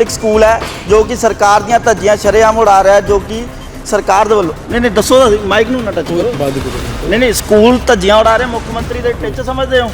Public school ਹੈ, ਜੋ ਕਿ ਸਰਕਾਰ ਦੀਆਂ ਧੱਜੀਆਂ ਸ਼ਰੇਆਮ ਉਡਾ ਰਿਹਾ ਹੈ, ਜੋ ਕਿ ਸਰਕਾਰ ਦੇ ਵੱਲੋਂ। ਨਹੀਂ ਨਹੀਂ, ਦੱਸੋ ਮਾਈਕ ਨੂੰ ਨਾ ਟੱਚ ਕਰੋ। ਨਹੀਂ ਨਹੀਂ, ਸਕੂਲ ਧੱਜੀਆਂ ਉਡਾ ਰਹੇ, ਮੁੱਖ ਮੰਤਰੀ ਦੇ ਟਿੱਚ ਸਮਝਦੇ ਹੋ?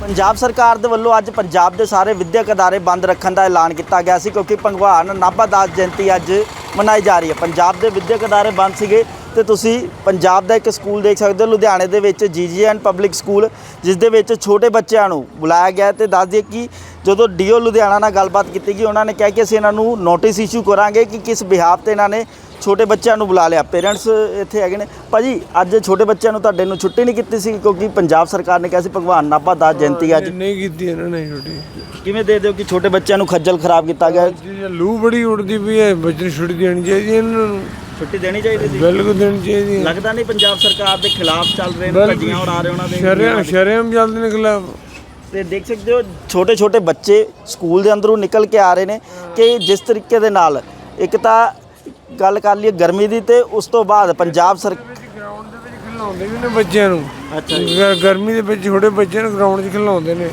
ਪੰਜਾਬ ਸਰਕਾਰ ਦੇ ਵੱਲੋਂ ਅੱਜ ਪੰਜਾਬ ਦੇ ਸਾਰੇ ਵਿਦਿਅਕ ਅਦਾਰੇ ਬੰਦ ਰੱਖਣ ਦਾ ਐਲਾਨ ਕੀਤਾ ਗਿਆ ਸੀ, ਕਿਉਂਕਿ ਭਗਵਾਨ ਨਾਭਾ ਦਾਸ ਜਯੰਤੀ ਅੱਜ ਮਨਾਈ ਜਾ ਰਹੀ ਹੈ। ਪੰਜਾਬ ਦੇ ਵਿਦਿਅਕ ਅਦਾਰੇ ਬੰਦ ਸੀਗੇ। ਤੇ ਤੁਸੀਂ ਪੰਜਾਬ ਦਾ ਇੱਕ ਸਕੂਲ ਦੇਖ ਸਕਦੇ ਹੋ ਲੁਧਿਆਣੇ ਦੇ ਵਿੱਚ ਜੀਜੀਐਨ ਪਬਲਿਕ ਸਕੂਲ ਜਿਸ ਦੇ ਵਿੱਚ ਛੋਟੇ ਬੱਚਿਆਂ ਨੂੰ ਬੁਲਾਇਆ ਗਿਆ ਤੇ ਦੱਸ ਦਈਏ ਕਿ ਜਦੋਂ ਡੀਓ ਲੁਧਿਆਣਾ ਨਾਲ ਗੱਲਬਾਤ ਕੀਤੀ ਗਈ ਉਹਨਾਂ ਨੇ ਕਿਹਾ ਕਿ ਅਸੀਂ ਇਹਨਾਂ ਨੂੰ ਨੋਟਿਸ ਇਸ਼ੂ ਕਰਾਂਗੇ ਕਿ ਕਿਸ ਬਿਹਾਫ ਤੇ ਇਹਨਾਂ ਨੇ ਛੋਟੇ ਬੱਚਿਆਂ ਨੂੰ ਬੁਲਾ ਲਿਆ। ਪੇਰੈਂਟਸ ਇੱਥੇ ਹੈਗੇ ਨੇ। ਭਾਜੀ ਅੱਜ ਛੋਟੇ ਬੱਚਿਆਂ ਨੂੰ ਤੁਹਾਡੇ ਨੂੰ ਛੁੱਟੀ ਨਹੀਂ ਕੀਤੀ ਸੀ ਕਿਉਂਕਿ ਪੰਜਾਬ ਸਰਕਾਰ ਨੇ ਕਿਹਾ ਸੀ ਭਗਵਾਨ ਨਾਭਾ ਦਾਸ ਜਯੰਤੀ ਅੱਜ। ਨਹੀਂ ਕੀਤੀ ਇਹਨਾਂ ਨੇ ਛੁੱਟੀ। ਕਿਵੇਂ ਦੇ ਦਿਓ ਕਿ ਛੋਟੇ ਬੱਚਿਆਂ ਨੂੰ ਖੱਜਲ ਖਰਾਬ ਕੀਤਾ ਗਿਆ? ਲੂ ਬੜੀ ਉੜਦੀ ਪਈ ਹੈ ਬੱਚੇ ਨੂੰ ਛੁੱਟੀ ਦੇਣੀ ਚਾਹੀਦੀ ਇਹਨਾਂ ਨੂੰ। ਛੁੱਟੀ ਦੇਣੀ ਚਾਹੀਦੀ ਸੀ? ਬਿਲਕੁਲ ਦੇਣੀ ਚਾਹੀਦੀ ਹੈ। ਲੱਗਦਾ ਨਹੀਂ ਪੰਜਾਬ ਸਰਕਾਰ ਦੇ ਖਿਲਾਫ ਚੱਲ ਰਹੇ ਨੇ ਧੱਜੀਆਂ ਉਡਾ ਰਹੇ ਉਹਨਾਂ ਦੇ ਸ਼ਰਿਆਮ ਸ਼ਰਿਆਮ ਜਲਦੀ ਨਿਕਲਾ ਤੇ ਦੇਖ ਸਕਦੇ ਹੋ ਛੋਟੇ ਛੋਟੇ ਬੱਚੇ ਸਕੂਲ ਦੇ ਅੰਦਰੋਂ ਨਿਕਲ ਕੇ ਆ ਰਹੇ ਨੇ ਕਿ ਜਿਸ ਤਰੀਕੇ ਦੇ ਨਾਲ ਇੱਕ ਤਾਂ ਗੱਲ ਕਰ ਲਈਏ ਗਰਮੀ ਦੀ ਤੇ ਉਸ ਤੋਂ ਬਾਅਦ ਪੰਜਾਬ ਸਰ ਗਰਾਊਂਡ ਦੇ ਵਿੱਚ ਖਿਲਾਉਂਦੇ ਵੀ ਨੇ ਬੱਚਿਆਂ ਨੂੰ। ਅੱਛਾ ਗਰ- ਗਰਮੀ ਦੇ ਵਿੱਚ ਛੋਟੇ ਬੱਚਿਆਂ ਨੂੰ ਗਰਾਊਂਡ 'ਚ ਖਿਲਾਉਂਦੇ ਨੇ।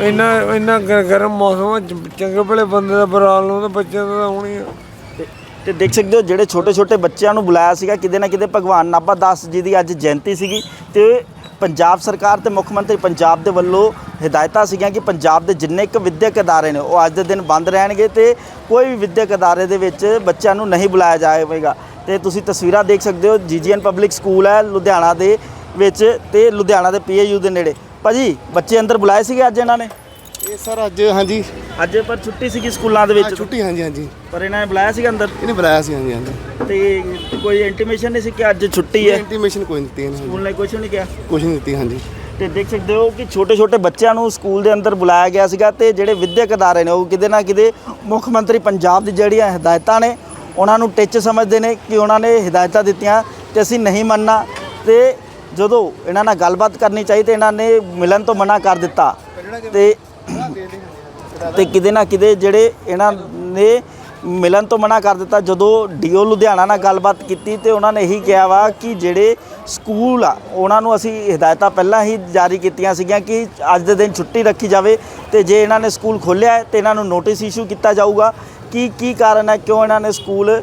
ਇੰਨਾ ਇੰਨਾ ਗਰ- ਗਰਮ ਮੌਸਮ ਚੰਗੇ ਭਲੇ ਬੰਦੇ ਦਾ ਬਰਾਲ ਨੂੰ ਤਾਂ ਬੱਚਿਆਂ ਦਾ ਹੋਣੀ ਆ। ਤੇ- ਦੇਖ ਸਕਦੇ ਹੋ ਜਿਹੜੇ ਛੋਟੇ ਛੋਟੇ ਬੱਚਿਆਂ ਨੂੰ ਬੁਲਾਇਆ ਸੀਗਾ, ਕਿਤੇ ਨਾ ਕਿਤੇ ਭਗਵਾਨ ਨਾਭਾ ਦਾਸ ਜੀ ਦੀ ਅੱਜ ਜਯੰਤੀ ਸੀਗੀ ਤੇ ਪੰਜਾਬ ਸਰਕਾਰ ਤੇ ਮੁੱਖ ਮੰਤਰੀ ਪੰਜਾਬ ਦੇ ਵੱਲੋਂ ਹਦਾਇਤਾਂ ਸੀਗੀਆਂ ਕਿ ਪੰਜਾਬ ਦੇ ਜਿੰਨੇ ਕੁ ਵਿਦਿਅਕ ਅਦਾਰੇ ਨੇ, ਉਹ ਅੱਜ ਦੇ ਦਿਨ ਬੰਦ ਰਹਿਣਗੇ ਤੇ ਕੋਈ ਵੀ ਵਿਦਿਅਕ ਅਦਾਰੇ ਦੇ ਵਿੱਚ ਬੱਚਿਆਂ ਨੂੰ ਨਹੀਂ ਬੁਲਾਇਆ ਜਾਵੇਗਾ। ਤੇ ਤੁਸੀਂ ਤਸਵੀਰਾਂ ਦੇਖ ਸਕਦੇ ਹੋ, ਜੀਜੀਐਨ ਪਬਲਿਕ ਸਕੂਲ ਹੈ ਲੁਧਿਆਣਾ ਦੇ ਵਿੱਚ ਤੇ ਲੁਧਿਆਣਾ ਦੇ ਪੀਏਯੂ ਦੇ ਨੇੜੇ। ਭਾਜੀ, ਬੱਚੇ ਅੰਦਰ ਬੁਲਾਏ ਸੀਗੇ ਅੱਜ ਇਹਨਾਂ ਨੇ? ਇਹ ਸਰ ਅੱਜ, ਹਾਂਜੀ। ਅੱਜ ਪਰ ਛੁੱਟੀ ਸੀਗੀ ਸਕੂਲਾਂ ਦੇ ਵਿੱਚ। ਛੁੱਟੀ ਹਾਂਜੀ ਹਾਂਜੀ। ਪਰ ਇਹਨਾਂ ਨੇ ਬੁਲਾਇਆ ਸੀਗਾ ਅੰਦਰ? ਇਹਨੇ ਬੁਲਾਇਆ ਸੀ ਹਾਂਜੀ ਹਾਂਜੀ। ਤੇ ਕੋਈ ਇੰਟੀਮੇਸ਼ਨ ਨਹੀਂ ਸੀ ਕਿ ਅੱਜ ਛੁੱਟੀ ਹੈ? ਇੰਟੀਮੇਸ਼ਨ ਕੋਈ ਨਹੀਂ ਦਿੱਤੀ ਇਹਨੇ ਸਕੂਲ ਨੇ ਕੁਝ ਨਹੀਂ ਕਿਹਾ? ਕੁਝ ਨਹੀਂ ਦਿੱਤੀ ਹਾਂਜੀ। ਤੇ ਦੇਖ ਸਕਦੇ ਹੋ ਕਿ ਛੋਟੇ ਛੋਟੇ ਬੱਚਿਆਂ ਨੂੰ ਸਕੂਲ ਦੇ ਅੰਦਰ ਬੁਲਾਇਆ ਗਿਆ ਸੀਗਾ ਤੇ ਜਿਹੜੇ ਵਿਦਿਅਕ ਅਦਾਰੇ ਨੇ ਉਹ ਕਿਤੇ ਨਾ ਕਿਤੇ ਮੁੱਖ ਮੰਤਰੀ ਪੰਜਾਬ ਦੀ ਜਿਹੜੀਆਂ ਹਦਾਇਤਾਂ ਨੇ ਉਹਨਾਂ ਨੂੰ ਟਿੱਚ ਸਮਝਦੇ ਨੇ ਕਿ ਉਹਨਾਂ ਨੇ ਹਦਾਇਤਾਂ ਦਿੱਤੀਆਂ ਤੇ ਅਸੀਂ ਨਹੀਂ ਮੰਨਣਾ। ਤੇ ਜਦੋਂ ਇਹਨਾਂ ਨਾਲ ਗੱਲਬਾਤ ਕਰਨੀ ਚਾਹੀ ਤੇ ਇਹਨਾਂ ਨੇ ਮਿਲਣ ਤੋਂ ਮਨਾ ਕਰ ਦਿੱਤਾ। ਤੇ ਤੇ ਕਿਤੇ ਨਾ ਕਿਤੇ ਜਿਹੜੇ ਇਹਨਾਂ ਨੇ ਮਿਲਣ ਤੋਂ ਮਨਾ ਕਰ ਦਿੱਤਾ, ਜਦੋਂ ਡੀਓ ਲੁਧਿਆਣਾ ਨਾਲ ਗੱਲਬਾਤ ਕੀਤੀ ਤੇ ਉਹਨਾਂ ਨੇ ਇਹੀ ਕਿਹਾ ਵਾ ਕਿ ਜਿਹੜੇ ਸਕੂਲ ਆ, ਉਹਨਾਂ ਨੂੰ ਅਸੀਂ ਹਦਾਇਤਾਂ ਪਹਿਲਾਂ ਹੀ ਜਾਰੀ ਕੀਤੀਆਂ ਸੀਗੀਆਂ ਕਿ ਅੱਜ ਦੇ ਦਿਨ ਛੁੱਟੀ ਰੱਖੀ ਜਾਵੇ ਤੇ ਜੇ ਇਹਨਾਂ ਨੇ ਸਕੂਲ ਖੋਲ੍ਹਿਆ ਹੈ ਤੇ ਇਹਨਾਂ ਨੂੰ ਨੋਟਿਸ ਇਸ਼ੂ ਕੀਤਾ ਜਾਊਗਾ। ਕਿ, ਕੀ ਕਾਰਨ ਹੈ, ਕਿਉਂ ਇਹਨਾਂ ਨੇ ਸਕੂਲ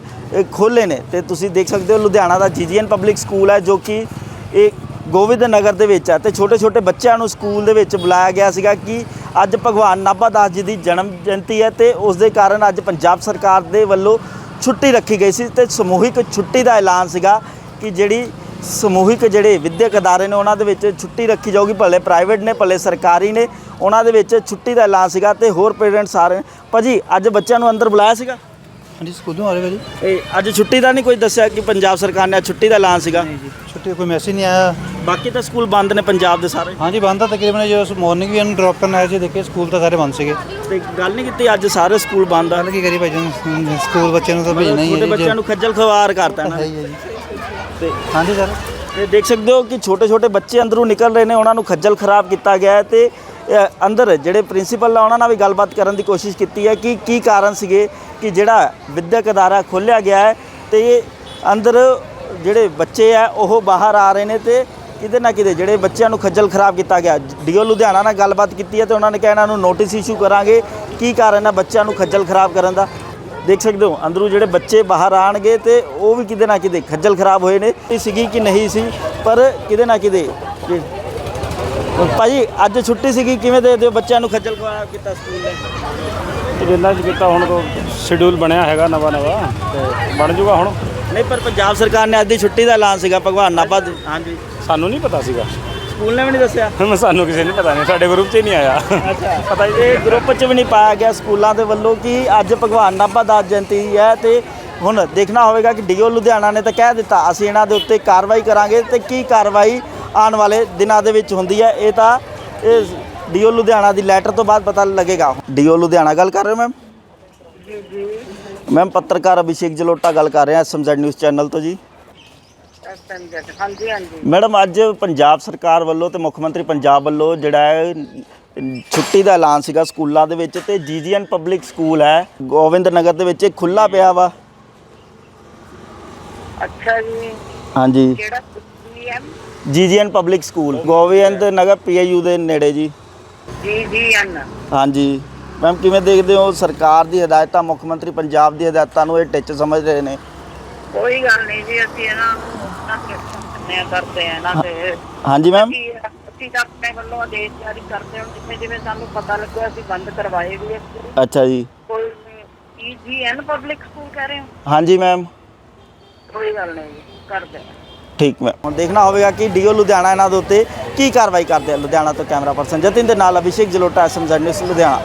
ਖੋਲ੍ਹੇ ਨੇ? ਤੇ ਤੁਸੀਂ ਦੇਖ ਸਕਦੇ ਹੋ ਲੁਧਿਆਣਾ ਦਾ ਜੀਜੀਐਨ ਪਬਲਿਕ ਸਕੂਲ ਹੈ ਜੋ ਕਿ ਇਹ ਗੋਬਿੰਦ ਨਗਰ ਦੇ ਵਿੱਚ ਆ ਤੇ ਛੋਟੇ ਛੋਟੇ ਬੱਚਿਆਂ ਨੂੰ ਸਕੂਲ ਦੇ ਵਿੱਚ ਬੁਲਾਇਆ ਗਿਆ ਸੀਗਾ ਕਿ ਅੱਜ ਭਗਵਾਨ ਨਾਭਾ ਦਾਸ ਜੀ ਦੀ ਜਨਮ ਜਯੰਤੀ ਹੈ ਤੇ ਉਸ ਦੇ ਕਾਰਨ ਅੱਜ ਪੰਜਾਬ ਸਰਕਾਰ ਦੇ ਵੱਲੋਂ ਛੁੱਟੀ ਰੱਖੀ ਗਈ ਸੀ ਤੇ ਸਮੂਹਿਕ ਛੁੱਟੀ ਦਾ ਐਲਾਨ ਸੀਗਾ ਕਿ ਜਿਹੜੀ ਸਮੂਹਿਕ ਜਿਹੜੇ ਵਿਦਿਅਕ ਅਦਾਰੇ ਨੇ ਉਹਨਾਂ ਦੇ ਵਿੱਚ ਛੁੱਟੀ ਰੱਖੀ ਜਾਊਗੀ, ਭਲੇ ਪ੍ਰਾਈਵੇਟ ਨੇ, ਭਲੇ ਸਰਕਾਰੀ ਨੇ, ਉਹਨਾਂ ਦੇ ਵਿੱਚ ਛੁੱਟੀ ਦਾ ਐਲਾਨ ਸੀਗਾ ਤੇ ਹੋਰ ਪੇਰੈਂਟਸ ਆ ਰਹੇ ਨੇ। ਭਾਜੀ, ਅੱਜ ਬੱਚਿਆਂ ਨੂੰ ਅੰਦਰ ਬੁਲਾਇਆ ਸੀਗਾ? ਹਾਂਜੀ ਸਕੂਲੋਂ ਆ ਰਹੇ ਭਾਜੀ। ਇਹ ਅੱਜ ਛੁੱਟੀ ਦਾ ਨਹੀਂ ਕੋਈ ਦੱਸਿਆ ਕਿ ਪੰਜਾਬ ਸਰਕਾਰ ਨੇ ਅੱਜ ਛੁੱਟੀ ਦਾ ਐਲਾਨ ਸੀਗਾ? ਨਹੀਂ ਜੀ ਛੁੱਟੀ ਕੋਈ ਮੈਸੇਜ ਨਹੀਂ ਆਇਆ। ਬਾਕੀ ਤਾਂ ਸਕੂਲ ਬੰਦ ਨੇ ਪੰਜਾਬ ਦੇ ਸਾਰੇ। ਹਾਂਜੀ ਬੰਦ ਤਾਂ ਤਕਰੀਬਨ ਜੋ ਮਾਰਨਿੰਗ ਵੀ ਇਹਨੂੰ ਡ੍ਰੌਪ ਕਰਨ ਆਏ ਸੀ ਦੇਖੇ ਸਕੂਲ ਤਾਂ ਸਾਰੇ ਬੰਦ ਸੀਗੇ। ਤੇ ਗੱਲ ਨਹੀਂ ਕੀਤੀ ਅੱਜ ਸਾਰੇ ਸਕੂਲ ਬੰਦ ਆ। ਗੱਲ ਕੀ ਕਰੀ ਭਾਜੀ ਹੁਣ ਸਕੂਲ ਬੱਚਿਆਂ ਨੂੰ ਤਾਂ ਭੇਜਣਾ ਹੀ ਹੈ ਛੋਟੇ ਜੀ ਬੱਚਿਆਂ ਨੂੰ ਖੱਜਲ ਖਵਾਰ ਕਰਤਾ ਨਾ ਹੈ ਹੀ ਹੈ ਜੀ। ਤੇ ਹਾਂਜੀ ਸਰ ਤੇ ਦੇਖ ਸਕਦੇ ਹੋ ਕਿ ਛੋਟੇ ਛੋਟੇ ਬੱਚੇ ਅੰਦਰੋਂ ਨਿਕਲ ਰਹੇ ਨੇ ਉਹਨਾਂ ਨੂੰ ਖੱਜਲ ਖਰਾਬ ਕੀਤਾ ਗਿਆ ਹੈ ਤੇ ਅੰਦਰ ਜਿਹੜੇ ਪ੍ਰਿੰਸੀਪਲ ਆ, ਉਹਨਾਂ ਨਾਲ ਵੀ ਗੱਲਬਾਤ ਕਰਨ ਦੀ ਕੋਸ਼ਿਸ਼ ਕੀਤੀ ਹੈ ਕਿ ਕੀ ਕਾਰਨ ਸੀਗੇ ਕਿ ਜਿਹੜਾ ਵਿਦਿਅਕ ਅਦਾਰਾ ਖੋਲ੍ਹਿਆ ਗਿਆ ਹੈ ਤੇ ਅੰਦਰ ਜਿਹੜੇ ਬੱਚੇ ਆ, ਉਹ ਬਾਹਰ ਆ ਰਹੇ ਨੇ ਤੇ ਕਿਤੇ ਨਾ ਕਿਤੇ ਜਿਹੜੇ ਬੱਚਿਆਂ ਨੂੰ ਖੱਜਲ ਖਰਾਬ ਕੀਤਾ ਗਿਆ। ਡੀਓ ਲੁਧਿਆਣਾ ਨਾਲ ਗੱਲਬਾਤ ਕੀਤੀ ਹੈ ਤੇ ਉਹਨਾਂ ਨੇ ਕਿਹਾ ਇਹਨਾਂ ਨੂੰ ਨੋਟਿਸ ਇਸ਼ੂ ਕਰਾਂਗੇ ਕੀ ਕਾਰਨ ਹੈ ਬੱਚਿਆਂ ਨੂੰ ਖੱਜਲ ਖਰਾਬ ਕਰਨ ਦਾ। ਦੇਖ ਸਕਦੇ ਹੋ, ਅੰਦਰੋਂ ਜਿਹੜੇ ਬੱਚੇ ਬਾਹਰ ਆਣਗੇ ਤੇ ਉਹ ਵੀ ਕਿਤੇ ਨਾ ਕਿਤੇ ਖੱਜਲ ਖਰਾਬ ਹੋਏ ਨੇ। ਇਹ ਸੀਗੀ ਕਿ ਨਹੀਂ ਸੀ, ਪਰ ਕਿਤੇ ਨਾ ਕਿਤੇ ਭਾਜੀ ਅੱਜ ਛੁੱਟੀ ਸੀਗੀ ਕਿਵੇਂ ਦੇ ਦਿਓ ਬੱਚਿਆਂ ਨੂੰ ਖੱਜਲ ਖਰਾਬ ਕੀਤਾ ਸਕੂਲ ਨੇ? ਜਿੰਨਾ ਚ ਕੀਤਾ ਹੁਣ ਕੋ ਸ਼ਡਿਊਲ ਬਣਿਆ ਹੈਗਾ ਨਵਾਂ ਨਵਾਂ ਤੇ ਬਣ ਜੂਗਾ ਹੁਣ। ਨਹੀਂ ਪਰ ਪੰਜਾਬ ਸਰਕਾਰ ਨੇ ਅੱਜ ਦੀ ਛੁੱਟੀ ਦਾ ਐਲਾਨ ਸੀਗਾ ਭਗਵਾਨ ਨਾਭਾ ਦੇ ਹਾਂਜੀ। ਸਾਨੂੰ ਨਹੀਂ ਪਤਾ ਸੀਗਾ। ਸਕੂਲ ਨੇ ਵੀ ਨਹੀਂ ਦੱਸਿਆ? ਹੁਣ ਸਾਨੂੰ ਕਿਸੇ ਨੇ ਪਤਾ ਨਹੀਂ ਸਾਡੇ ਗਰੁੱਪ 'ਚ ਹੀ ਨਹੀਂ ਆਇਆ। ਅੱਛਾ। ਪਤਾ ਇਹ ਗਰੁੱਪ 'ਚ ਵੀ ਨਹੀਂ ਪਾਇਆ ਗਿਆ ਸਕੂਲਾਂ ਦੇ ਵੱਲੋਂ ਕਿ ਅੱਜ ਭਗਵਾਨ ਨਾਭਾ ਦਾਸ ਜਯੰਤੀ ਹੈ ਤੇ ਹੁਣ ਦੇਖਣਾ ਹੋਵੇਗਾ ਕਿ ਡੀਓ ਲੁਧਿਆਣਾ ਨੇ ਤਾਂ ਕਹਿ ਦਿੱਤਾ ਅਸੀਂ ਇਹਨਾਂ ਦੇ ਉੱਤੇ ਕਾਰਵਾਈ ਕਰਾਂਗੇ ਤੇ ਕੀ ਕਾਰਵਾਈ ਆਉਣ ਵਾਲੇ ਦਿਨਾਂ ਦੇ ਵਿੱਚ ਹੁੰਦੀ ਹੈ। ਇਹ ਤਾਂ ਇਹ ਡੀਓ ਲੁਧਿਆਣਾ ਦੀ ਲੈਟਰ ਤੋਂ ਬਾਅਦ ਪਤਾ ਲੱਗੇਗਾ। ਡੀਓ ਲੁਧਿਆਣਾ ਗੱਲ ਕਰ ਰਹੇ ਹੋ ਮੈਮ ਮੈਮ ਪੱਤਰਕਾਰ ਅਭਿਸ਼ੇਕ ਜਲੋਟਾ ਗੱਲ ਕਰ ਰਿਹਾ ਐਸਐਮਜ਼ੈਡ ਨਿਊਜ਼ ਚੈਨਲ ਤੋਂ ਜੀ। ਹਾਂਜੀ ਹਾਂਜੀ। ਮੈਡਮ ਅੱਜ ਪੰਜਾਬ ਸਰਕਾਰ ਵੱਲੋਂ ਤੇ ਮੁੱਖ ਮੰਤਰੀ ਪੰਜਾਬ ਵੱਲੋਂ ਜਿਹੜਾ ਹੈ ਛੁੱਟੀ ਦਾ ਐਲਾਨ ਸੀਗਾ ਸਕੂਲਾਂ ਦੇ ਵਿੱਚ ਤੇ ਜੀਜੀਐਨ ਪਬਲਿਕ ਸਕੂਲ ਹੈ ਗੋਬਿੰਦ ਨਗਰ ਦੇ ਵਿੱਚ ਖੁੱਲਾ ਪਿਆ ਵਾ। ਅੱਛਾ ਜੀ। ਹਾਂਜੀ। ਕਿਹੜਾ PM GGN public school Gobind Nagar PAU ਦੇ ਨੇੜੇ ਜੀ। ਜੀ ਜੀ ਐਨ ਹਾਂਜੀ। ਮੈਮ ਕਿਵੇਂ ਦੇਖਦੇ ਹੋ ਸਰਕਾਰ ਦੀ ਹਦਾਇਤਾਂ ਮੁੱਖ ਮੰਤਰੀ ਪੰਜਾਬ ਦੀ ਹਦਾਇਤਾਂ ਨੂੰ ਇਹ ਟਿੱਚ ਸਮਝ ਰਹੇ ਨੇ? ਕੋਈ ਗੱਲ ਨਹੀਂ ਜੀ ਅਸੀਂ ਇਹਨਾਂ ਨੂੰ ਨਾ ਕਰਦੇ ਆ ਇਹਨਾਂ ਤੇ ਹਾਂਜੀ ਮੈਮ। ਅਸੀਂ ਤਾਂ ਆਪਣੇ ਵੱਲੋਂ ਆਦੇਸ਼ ਜਾਰੀ ਕਰਦੇ ਹਾਂ ਜਿਵੇਂ ਜਿਵੇਂ ਸਾਨੂੰ ਪਤਾ ਲੱਗਿਆ ਅਸੀਂ ਬੰਦ ਕਰਵਾਏ ਵੀ। ਅੱਛਾ ਜੀ। ਕੋਈ ਜੀ ਜੀ ਐਨ ਪਬਲਿਕ ਸਕੂਲ ਕਹਿ ਰਹੇ ਹੋ? ਹਾਂਜੀ ਮੈਮ। ਕੋਈ ਗੱਲ ਨਹੀਂ ਜੀ ਕਰਦੇ ਠੀਕ ਮੈਂ। ਹੁਣ ਦੇਖਣਾ ਹੋਵੇਗਾ ਕਿ ਡੀਓ ਲੁਧਿਆਣਾ ਇਹਨਾਂ ਦੇ ਉੱਤੇ ਕੀ ਕਾਰਵਾਈ ਕਰਦੇ ਆ। ਲੁਧਿਆਣਾ ਤੋਂ ਕੈਮਰਾ ਪਰਸਨ ਜਤਿਨ ਦੇ ਨਾਲ ਅਭਿਸ਼ੇਕ ਜਲੋਟਾ ਐਸਐਮਜ਼ੈਡ ਨਿਊਜ਼ ਲੁਧਿਆਣਾ।